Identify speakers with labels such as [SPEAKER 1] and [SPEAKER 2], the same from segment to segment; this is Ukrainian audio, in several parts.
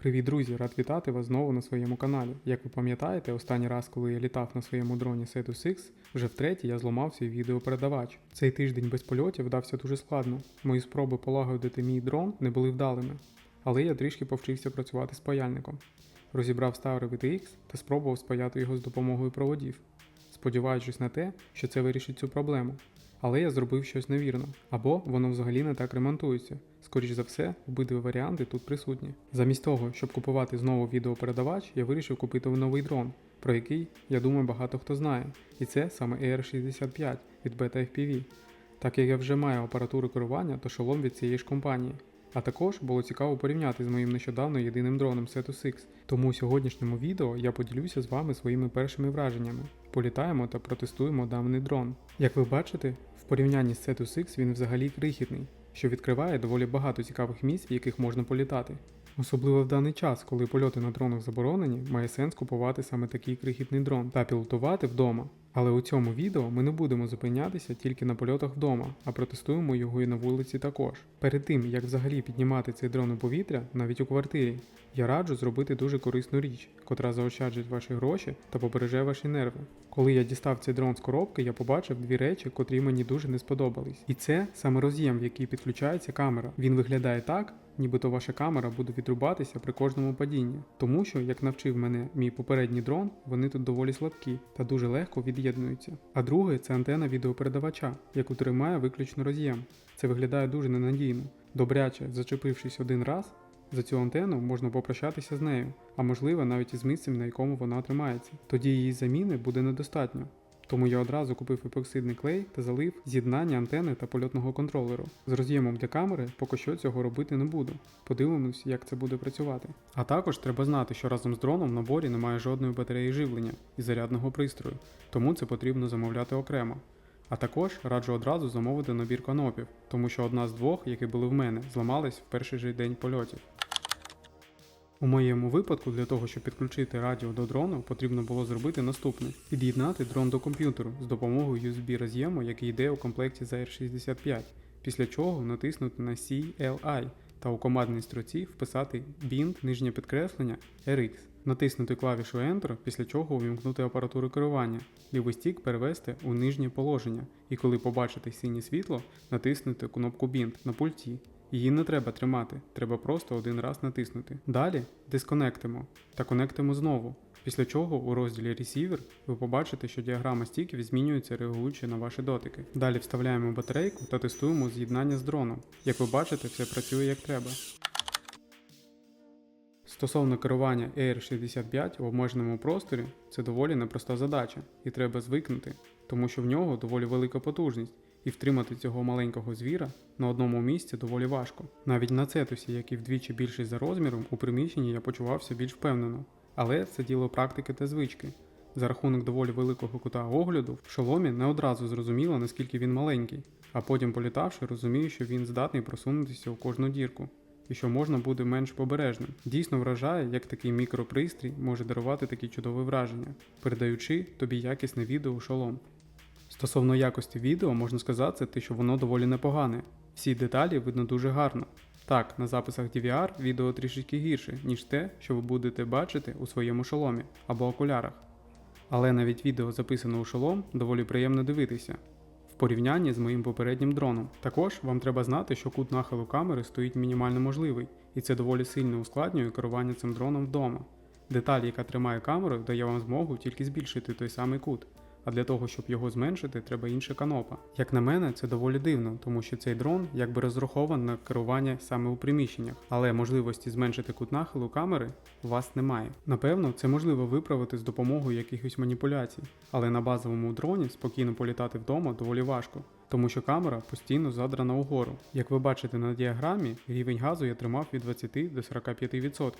[SPEAKER 1] Привіт, друзі! Рад вітати вас знову на своєму каналі. Як ви пам'ятаєте, останній раз, коли я літав на своєму дроні Cetus X, вже втретє я зламав свій відеопередавач. Цей тиждень без польотів вдався дуже складно. Мої спроби полагодити мій дрон не були вдалими, але я трішки повчився працювати з паяльником. Розібрав старий VTX та спробував спаяти його з допомогою проводів, сподіваючись на те, що це вирішить цю проблему. Але я зробив щось невірно, або воно взагалі не так ремонтується. Скоріше за все, обидві варіанти тут присутні. Замість того, щоб купувати знову відеопередавач, я вирішив купити новий дрон, про який, я думаю, багато хто знає. І це саме AR65 від Beta FPV. Так як я вже маю апаратуру керування, то шолом від цієї ж компанії. А також було цікаво порівняти з моїм нещодавно єдиним дроном Cetus X. Тому у сьогоднішньому відео я поділюся з вами своїми першими враженнями. Політаємо та протестуємо даний дрон. Як ви бачите, в порівнянні з Cetus X він взагалі крихітний, що відкриває доволі багато цікавих місць, в яких можна політати. Особливо в даний час, коли польоти на дронах заборонені, має сенс купувати саме такий крихітний дрон та пілотувати вдома. Але у цьому відео ми не будемо зупинятися тільки на польотах вдома, а протестуємо його і на вулиці також. Перед тим як взагалі піднімати цей дрон у повітря, навіть у квартирі, я раджу зробити дуже корисну річ, котра заощаджить ваші гроші та побереже ваші нерви. Коли я дістав цей дрон з коробки, я побачив дві речі, котрі мені дуже не сподобались. І це саме роз'єм, в який підключається камера. Він виглядає так, нібито ваша камера буде відрубатися при кожному падінні. Тому що, як навчив мене мій попередній дрон, вони тут доволі слабкі та дуже легко від'єднуються. А друге це антена відеопередавача, яку тримає виключно роз'єм. Це виглядає дуже ненадійно. Добряче, зачепившись один раз, за цю антенну можна попрощатися з нею, а можливо навіть із місцем, на якому вона тримається. Тоді її заміни буде недостатньо. Тому я одразу купив епоксидний клей та залив з'єднання антени та польотного контролеру. З роз'ємом для камери поки що цього робити не буду. Подивимось, як це буде працювати. А також треба знати, що разом з дроном в наборі немає жодної батареї живлення і зарядного пристрою, тому це потрібно замовляти окремо. А також раджу одразу замовити набір канопів, тому що одна з двох, які були в мене, зламались в перший же день польотів. У моєму випадку для того, щоб підключити радіо до дрону, потрібно було зробити наступне: під'єднати дрон до комп'ютеру з допомогою USB роз'єму, який йде у комплекті за R65, після чого натиснути на CLI та у командній строці вписати bind нижнє підкреслення RX, натиснути клавішу Enter, після чого увімкнути апаратуру керування, лівий стік перевести у нижнє положення, і коли побачите синє світло, натиснути кнопку Bind на пульті. Її не треба тримати, треба просто один раз натиснути. Далі дисконектимо та конектимо знову. Після чого у розділі Receiver ви побачите, що діаграма стіків змінюється реагуючи на ваші дотики. Далі вставляємо батарейку та тестуємо з'єднання з дроном. Як ви бачите, все працює як треба. Стосовно керування AR65 в обмеженому просторі, це доволі непроста задача, і треба звикнути, тому що в нього доволі велика потужність, і втримати цього маленького звіра на одному місці доволі важко. Навіть на цетусі, який вдвічі більший за розміром, у приміщенні я почувався більш впевнено, але це діло практики та звички. За рахунок доволі великого кута огляду, в шоломі не одразу зрозуміло, наскільки він маленький, а потім політавши, розумію, що він здатний просунутися у кожну дірку і що можна буде менш побережним. Дійсно вражає, як такий мікропристрій може дарувати такі чудові враження, передаючи тобі якісне відео у шолом. Стосовно якості відео, можна сказати, те, що воно доволі непогане. Всі деталі видно дуже гарно. Так, на записах DVR відео трішки гірше, ніж те, що ви будете бачити у своєму шоломі або окулярах. Але навіть відео записане у шолом доволі приємно дивитися в порівнянні з моїм попереднім дроном. Також вам треба знати, що кут нахилу камери стоїть мінімально можливий, і це доволі сильно ускладнює керування цим дроном вдома. Деталь, яка тримає камеру, дає вам змогу тільки збільшити той самий кут. А для того, щоб його зменшити, треба інша канопа. Як на мене, це доволі дивно, тому що цей дрон якби розрахований на керування саме у приміщеннях, але можливості зменшити кут нахилу камери у вас немає. Напевно, це можливо виправити з допомогою якихось маніпуляцій, але на базовому дроні спокійно політати вдома доволі важко. Тому що камера постійно задрана угору. Як ви бачите на діаграмі, рівень газу я тримав від 20 до 45%,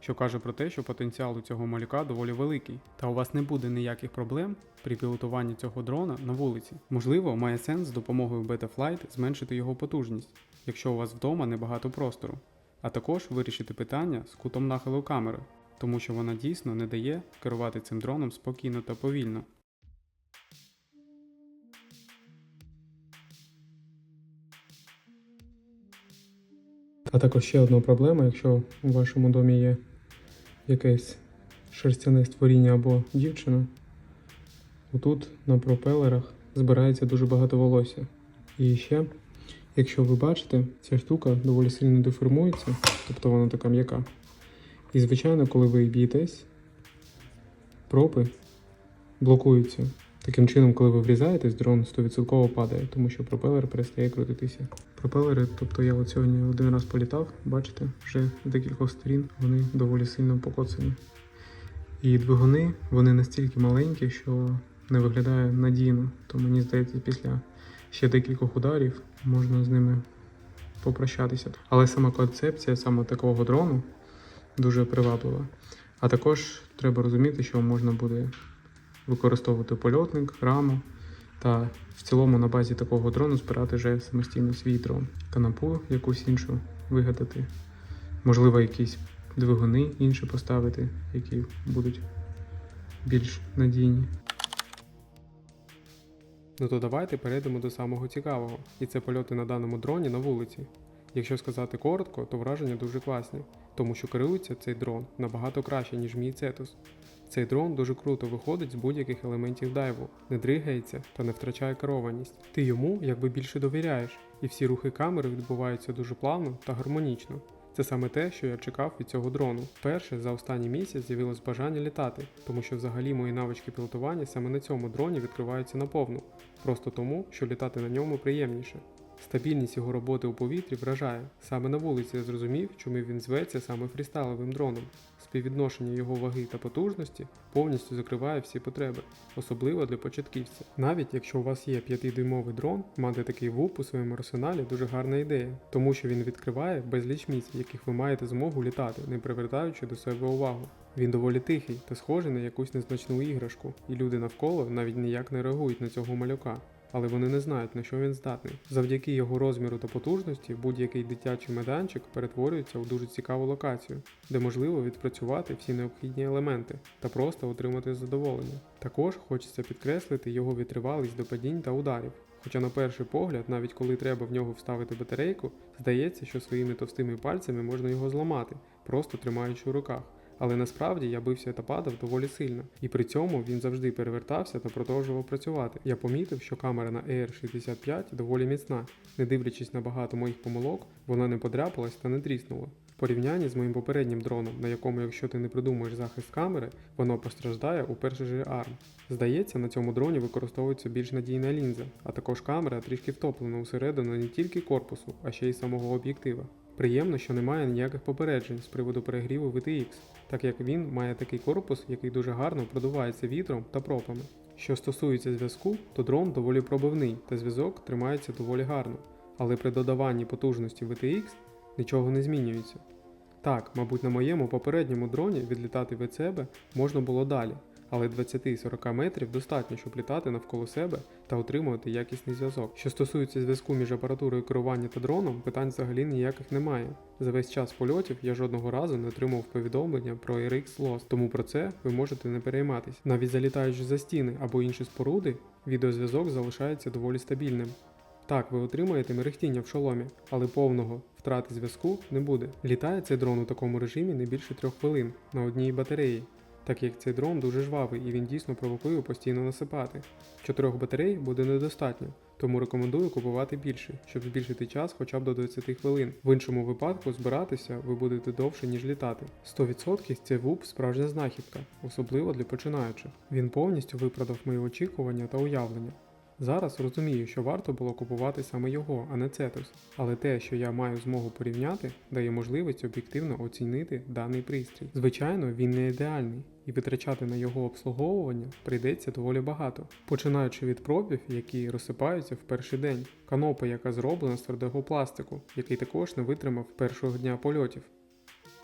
[SPEAKER 1] що каже про те, що потенціал у цього малюка доволі великий, та у вас не буде ніяких проблем при пілотуванні цього дрона на вулиці. Можливо, має сенс з допомогою Betaflight зменшити його потужність, якщо у вас вдома небагато простору, а також вирішити питання з кутом нахилу камери, тому що вона дійсно не дає керувати цим дроном спокійно та повільно. А також ще одна проблема, якщо у вашому домі є якесь шерстяне створіння або дівчина, отут на пропелерах збирається дуже багато волосся. І ще, якщо ви бачите, ця штука доволі сильно деформується, тобто вона така м'яка. І звичайно, коли ви б'єтесь, пропи блокуються. Таким чином, коли ви врізаєтесь, дрон 100% падає, тому що пропелер перестає крутитися. Пропелери, тобто я от сьогодні один раз політав, бачите, вже з декількох сторін вони доволі сильно покоцані. І двигуни вони настільки маленькі, що не виглядає надійно. То мені здається, після ще декількох ударів можна з ними попрощатися. Але сама концепція саме такого дрону дуже приваблива. А також треба розуміти, що можна буде використовувати польотник, раму та в цілому на базі такого дрону збирати вже самостійно свій дрон. Канапу якусь іншу вигадати. Можливо, якісь двигуни інші поставити, які будуть більш надійні. Ну то давайте перейдемо до самого цікавого, і це польоти на даному дроні на вулиці. Якщо сказати коротко, то враження дуже класні, тому що керується цей дрон набагато краще, ніж мій Цетус. Цей дрон дуже круто виходить з будь-яких елементів дайву, не дригається та не втрачає керованість. Ти йому якби більше довіряєш, і всі рухи камери відбуваються дуже плавно та гармонічно. Це саме те, що я чекав від цього дрону. Вперше за останній місяць з'явилось бажання літати, тому що взагалі мої навички пілотування саме на цьому дроні відкриваються наповну, просто тому, що літати на ньому приємніше. Стабільність його роботи у повітрі вражає. Саме на вулиці я зрозумів, чому він зветься саме фрістайловим дроном. Співвідношення його ваги та потужності повністю закриває всі потреби, особливо для початківця. Навіть якщо у вас є 5-дюймовий дрон, мати такий ВУП у своєму арсеналі дуже гарна ідея, тому що він відкриває безліч місць, в яких ви маєте змогу літати, не привертаючи до себе увагу. Він доволі тихий та схожий на якусь незначну іграшку, і люди навколо навіть ніяк не реагують на цього малюка. Але вони не знають, на що він здатний. Завдяки його розміру та потужності будь-який дитячий майданчик перетворюється у дуже цікаву локацію, де можливо відпрацювати всі необхідні елементи та просто отримати задоволення. Також хочеться підкреслити його витривалість до падінь та ударів. Хоча на перший погляд, навіть коли треба в нього вставити батарейку, здається, що своїми товстими пальцями можна його зламати, просто тримаючи у руках. Але насправді я бився та падав доволі сильно, і при цьому він завжди перевертався та продовжував працювати. Я помітив, що камера на AR65 доволі міцна, не дивлячись на багато моїх помилок, вона не подряпалась та не тріснула. В порівнянні з моїм попереднім дроном, на якому, якщо ти не придумаєш захист камери, воно постраждає у перший же арм. Здається, на цьому дроні використовується більш надійна лінза, а також камера трішки втоплена усередину не тільки корпусу, а ще й самого об'єктива. Приємно, що немає ніяких попереджень з приводу перегріву VTX, так як він має такий корпус, який дуже гарно продувається вітром та пропами. Що стосується зв'язку, то дрон доволі пробивний та зв'язок тримається доволі гарно, але при додаванні потужності VTX нічого не змінюється. Так, мабуть, на моєму попередньому дроні відлітати від себе можна було далі, але 20-40 метрів достатньо, щоб літати навколо себе та отримувати якісний зв'язок. Що стосується зв'язку між апаратурою керування та дроном, питань взагалі ніяких немає. За весь час польотів я жодного разу не отримав повідомлення про RX Lost, тому про це ви можете не перейматись. Навіть залітаючи за стіни або інші споруди, відеозв'язок залишається доволі стабільним. Так, ви отримаєте мерехтіння в шоломі, але повного втрати зв'язку не буде. Літає цей дрон у такому режимі не більше трьох хвилин на одній батареї, так як цей дрон дуже жвавий і він дійсно провокує постійно насипати. Чотирьох батарей буде недостатньо, тому рекомендую купувати більше, щоб збільшити час хоча б до 20 хвилин. В іншому випадку збиратися ви будете довше, ніж літати. 100% цей ВУП справжня знахідка, особливо для починаючих. Він повністю виправдав мої очікування та уявлення. Зараз розумію, що варто було купувати саме його, а не Цетус, але те, що я маю змогу порівняти, дає можливість об'єктивно оцінити даний пристрій. Звичайно, він не ідеальний, і витрачати на його обслуговування прийдеться доволі багато, починаючи від пробів, які розсипаються в перший день, канопи, яка зроблена з твердого пластику, який також не витримав першого дня польотів.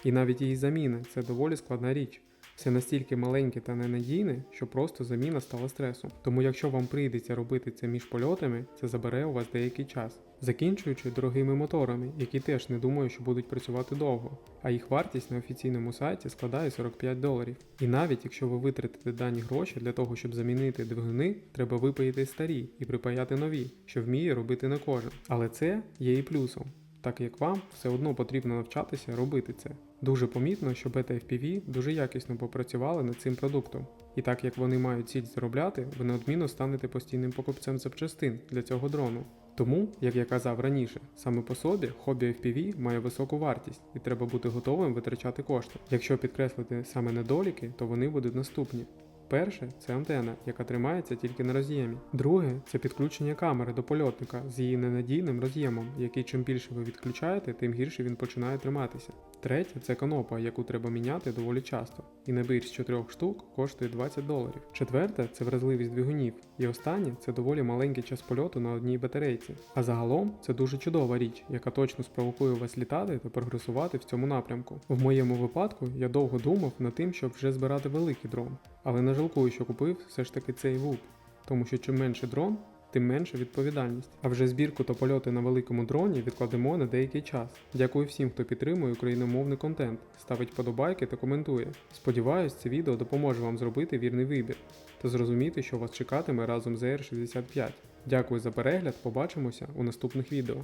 [SPEAKER 1] І навіть її заміна це доволі складна річ. Все настільки маленьке та ненадійне, що просто заміна стала стресом. Тому якщо вам прийдеться робити це між польотами, це забере у вас деякий час. Закінчуючи дорогими моторами, які теж не думаю, що будуть працювати довго, а їх вартість на офіційному сайті складає 45 доларів. І навіть якщо ви витратите дані гроші для того, щоб замінити двигуни, треба випаяти старі і припаяти нові, що вміє робити не кожен. Але це є і плюсом. так як вам все одно потрібно навчатися робити це. Дуже помітно, що бета FPV дуже якісно попрацювали над цим продуктом. І так як вони мають ціль заробляти, ви неодмінно станете постійним покупцем запчастин для цього дрону. Тому, як я казав раніше, саме по собі хобі FPV має високу вартість і треба бути готовим витрачати кошти. Якщо підкреслити саме недоліки, то вони будуть наступні. Перше це антена, яка тримається тільки на роз'ємі. Друге це підключення камери до польотника з її ненадійним роз'ємом, який чим більше ви відключаєте, тим гірше він починає триматися. Третє це конопа, яку треба міняти доволі часто. І набір з чотирьох штук коштує 20 доларів. Четверте це вразливість двигунів. І останнє це доволі маленький час польоту на одній батарейці. А загалом це дуже чудова річ, яка точно спровокує вас літати та прогресувати в цьому напрямку. В моєму випадку я довго думав над тим, щоб вже збирати великий дрон, але не жалкую, що купив все ж таки цей вуп, тому що чим менше дрон, тим менша відповідальність. А вже збірку та польоти на великому дроні відкладемо на деякий час. Дякую всім, хто підтримує україномовний контент, ставить подобайки та коментує. Сподіваюсь, це відео допоможе вам зробити вірний вибір та зрозуміти, що вас чекатиме разом з R65. Дякую за перегляд, побачимося у наступних відео.